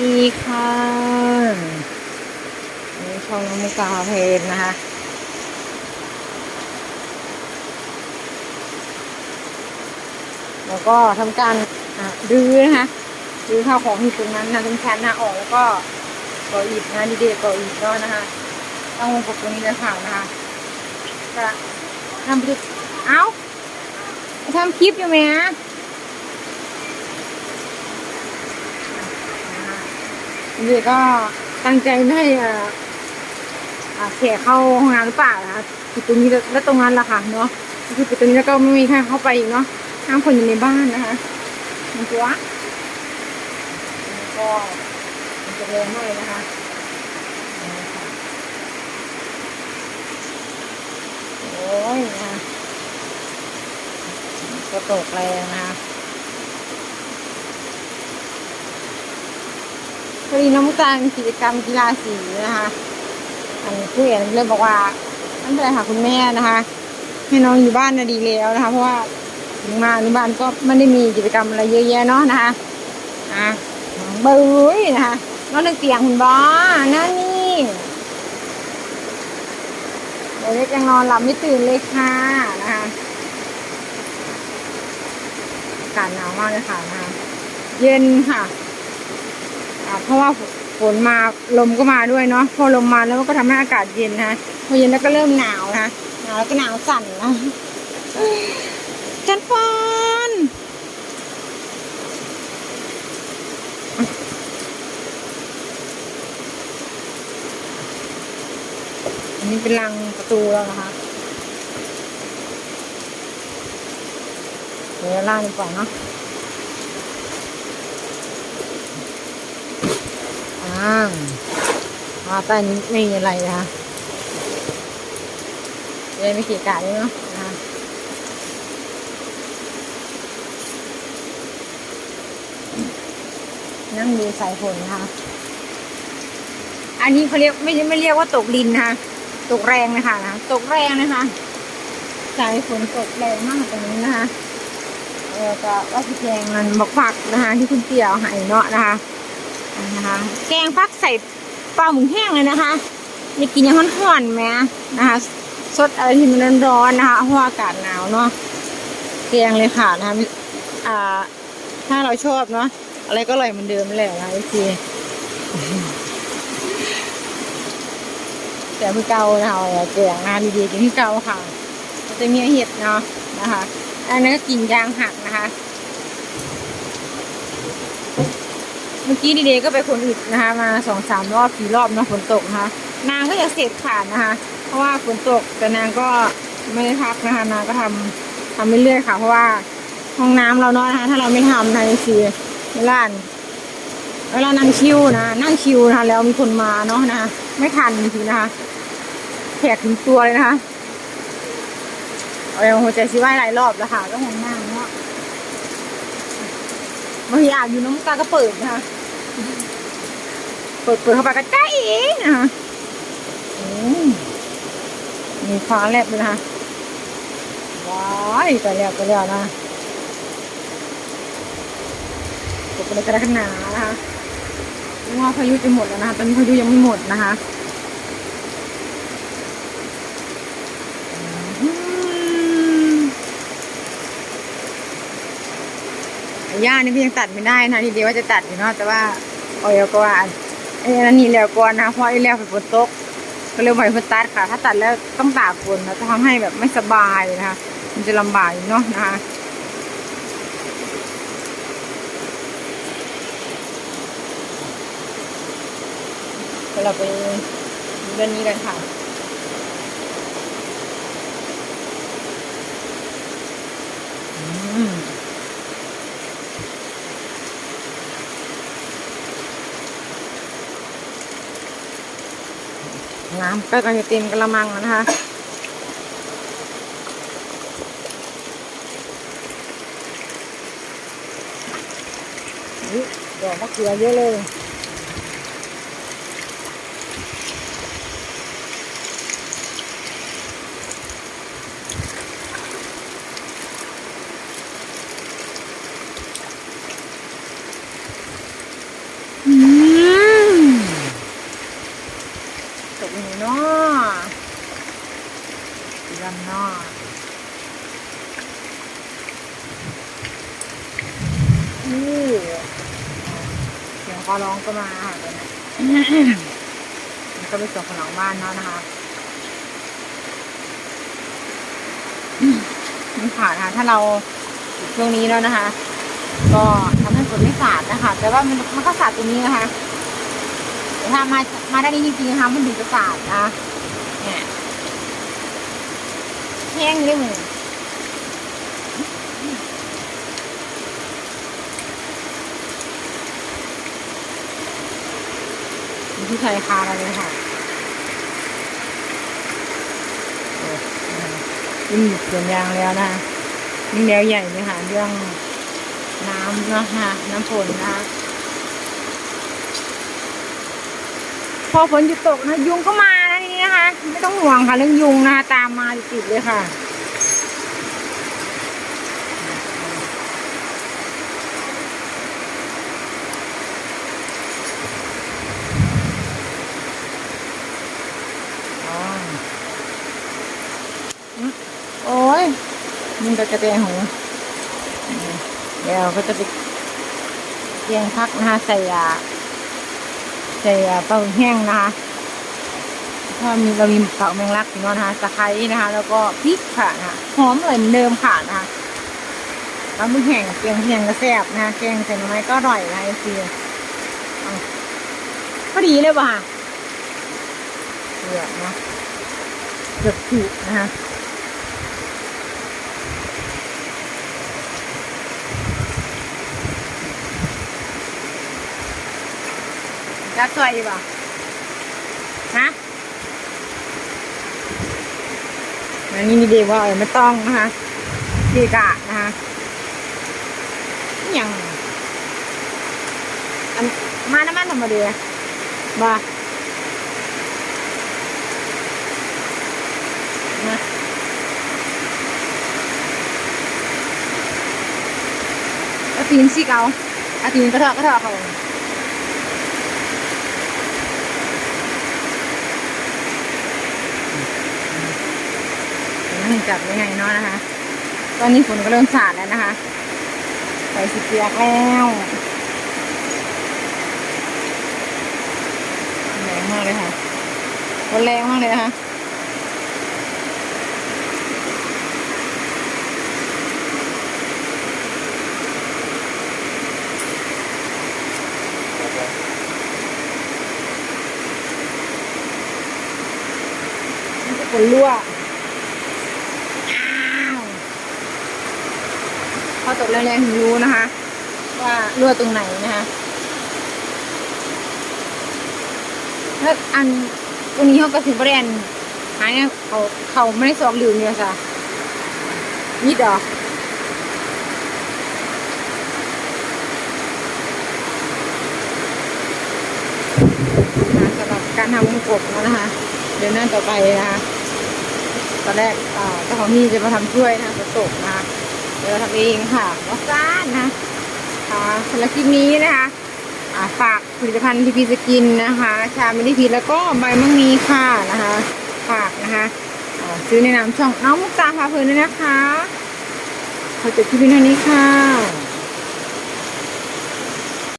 ดีค่ะนี่ช่องน้องมุกาเพนนะคะแล้วก็ทำการอะรื้อนะคะรื้อข้าวของที่ตรงนั้นนะตรงชั้นนะออกแล้วก็ก่ออิฐนะดีเดก่ออิฐเนาะนะคะตั้งวงกบตรงนี้เลยค่ะนะคะจะทำคลิปเอ้าทำคลิปอยู่ไหมอะ เด็กก็ตั้งใจไม่ให้อ่าแขกเข้าห้องน้ำหรือเปล่านะคะปิดตรงนี้แล้วตรงนั้นแหละค่ะเนาะคือปิดตรงนี้แล้วก็ไม่มีใครเข้าไปอีกเนาะห้ามคนอยู่ในบ้านนะคะมันตัวแล้วก็มันจะแรงมากเลยนะคะนี่ค่ะโอ้ยนะคะก็ตกแรงนะคะ พอดีน้องตาลมีกิจกรรมกีฬาสีนะคะอันผู้ใหญ่เลยบอกว่าไม่เป็นไรค่ะคุณแม่นะคะให้น้องอยู่บ้านน่ะดีแล้วนะคะ เพราะว่าถึงมาที่บ้านก็ไม่ได้มีกิจกรรมอะไรเยอะแยะเนาะนะคะอะเบุ้ยนะคะนอนเรื่งเตียงคุณบอนั่นนี่เดี๋ยวเล็กยังนอนหลับไม่ตื่นเลยค่ะนะคะอากาศหนาวมากเลยค่ะนะคะเย็นค่ะ เพราะว่าฝนมาลมก็มาด้วยเนาะพอลมมาแล้วก็ทำให้อากาศเย็นนะพอเย็นแล้วก็เริ่มหนาวนะหนาวแล้วก็หนาวสั่นนะจันฟอนอันนี้เป็นรังประตูแล้วนะคะเดี๋ยวล่างดีกว่าเนาะ อ่ามาใต้นี้ไม่มีอะไรนะคะเลยไม่ขีดกาดเลยเนาะนั่งดูสายฝนนะคะอันนี้เขาเรียกไม่ไม่เรียกว่าตกดินนะคะตกแรงนะคะนะตกแรงนะคะ สายฝนตกแรงมากตรงนี้นะคะเออก็ว่าพี่แจงมันบักฝักนะคะ ที่คุณเตี่ยวให้เนาะนะคะ นะคะ แกงฟักใส่ปลาหมึกแห้งเลยนะคะอยากกินย่างร้อนๆไหมนะคะสดอะไรที่มันร้อนๆนะคะเพราะว่าอากาศหนาวเนาะแกงเลยค่ะนะคะอ่าถ้าเราชอบเนาะอะไรก็อร่อยเหมือนเดิมแหละนะคะทีแต่พี่เกานะคะแกงงานดีๆกินที่เกาค่ะ จะมีเห็ดเนาะนะคะ อันนั้ก็กินยางหักนะคะ เมื่อกี้ดีเดย์ก็ไปคนอื่นะคะ มาสองสามรอบสี่รอบเนาะฝนตกนะคะ นางก็ยังเสร็จขาดนะคะ เพราะว่าฝนตกแต่นางก็ไม่ได้พักนะคะ นางก็ทำทำไปเรื่อยค่ะ เพราะว่าห้องน้ำเราเนาะนะคะ ถ้าเราไม่ทำในสีเวลาเวลานั่งชิวนะนั่งชิวนะคะแล้วมีคนมาเนาะนะคะไม่ทันจริงนะคะแขกถึงตัวเลยนะคะเอาหัวใจสิว่ายหลายรอบแล้วค่ะก็ห้องน้ำเนาะบางทีอาบอยู่น้ำตาก็เปิดนะคะ เปิดเปิดเข้าไปก็ใจเองนะคะอืมมีฟ้าแลบเลยนะคะว้ายไปแล้วไปแล้วนะตกไปกระขนานะคะว่าพายุจะหมดแล้วนะคะตอนนี้พายุยังไม่หมดนะคะอืมหญ้านี่ก็ยังตัดไม่ได้นะทีเดียวว่าจะตัดอยู่เนาะแต่ว่าโอ้ยก็ว่า อันนี้แล้วก่อนนะเพราะไอ้แล้วฝนตกก็เลยไหวฝนตัดค่ะ ถ้าตัดแล้วต้องตากฝนนะจะทำให้แบบไม่สบายนะคะ มันจะลำบากเนาะนะคะเราไปดูเรื่องนี้กันค่ะอืม น้ำก็กำลังจะเต็มกระมังแล้วนะคะดอกมะเขือเยอะเลย นี่เนาะดันเนาะนี่เสียงคอร้องก็มาค่ะตอนนี้มัก็เป็นส่วนของหลังบ้านเนาะนะคะมันขาดค่ะ ถ้าเราตรงนี้แล้วนะคะ ก็ทำให้ฝนไม่สาดนะคะ แต่ว่ามันมันก็สาดตรงนี้นะคะแต่ถ้ามา มาด้านนี้จริงๆนะคะมันถึงจะสาดนะเนี่ยแห้งเลยมึงที่ชายคาเราเลยค่ะอ้นะคะยิ่งหยุดสวนยางแล้วนะคะยิ่งแล้วใหญ่เลยค่ะเรื่องน้ำนะคะน้ำฝนนะคะ อฝนหยุดตกนะยุงก็มานะทีนี้นะคะ ไม่ต้องห่วงค่ะ เรื่องยุงนะคะตามมาติดเลยค่ะโอ้ยมึงกระกระแตหูเดี๋ยวก็จะไปเยียงพักนะคะใส่ยา ส่เป่าแห้งนะคะถ้ามีเรามีเป่าแมงลักอยู่เนาะนะคะตะไคร้นะคะ แล้วก็พริกค่ะนะคะหอมเหมือนเดิมค่ะนะคะแล้วมือแห้งเกียงเพียงก็แซ่บนะคะแกงใส่หน่อไม้ก็อร่อยนะไอซีเอาพอดีเลยว่ะเกือบนะเกือบถูกนะคะ จะสวยป่ะฮะอันนี้มีเดว่าเออไม่ต้องนะคะดีกะนะคะอย่างอันมาน้ำมันธรรมดาบ่นะอาตีนสิเกาอาตีนกระเทาะกระเทาะเขา จับยังไงเนาะนะคะ ตอนนี้ฝนก็เริ่มสาดแล้วนะคะใส่สีเปียกแล้วแรงมากเลยค่ะฝนแรงมากเลยนะคะมันจะฝนรั่ว อ้าวพอ ตกแรงๆถึงรู้นะคะ ว่ารั่วตรงไหนนะคะแล้วอันตรงนี้เขาก็ถือประเด็นหายเนี่ยเขาเขาไม่ได้สอกหลิวเนี่ยจ้ะนิดเหรอนะคะสำหรับการทำวงกบนะคะเดี๋ยวหน้าต่อไปนะคะตอนแรกอ่าเจ้าของที่จะมาทำช่วยนะประสบนะ ดี๋ยวเราทำเองค่ะวัซ่านนะค่ะสำหรับคลิปนี้นะคะอ่าฝากผลิตภัณฑ์ทีพีสกินนะคะ ชาไม่ได้พีแล้วก็ใบมังมีค่ะนะคะฝากนะคะอ่าซื้อในนามช่องน้องมุกตาพาเพลินด้วยนะคะขอจบคลิปนี้เท่านี้ค่ะ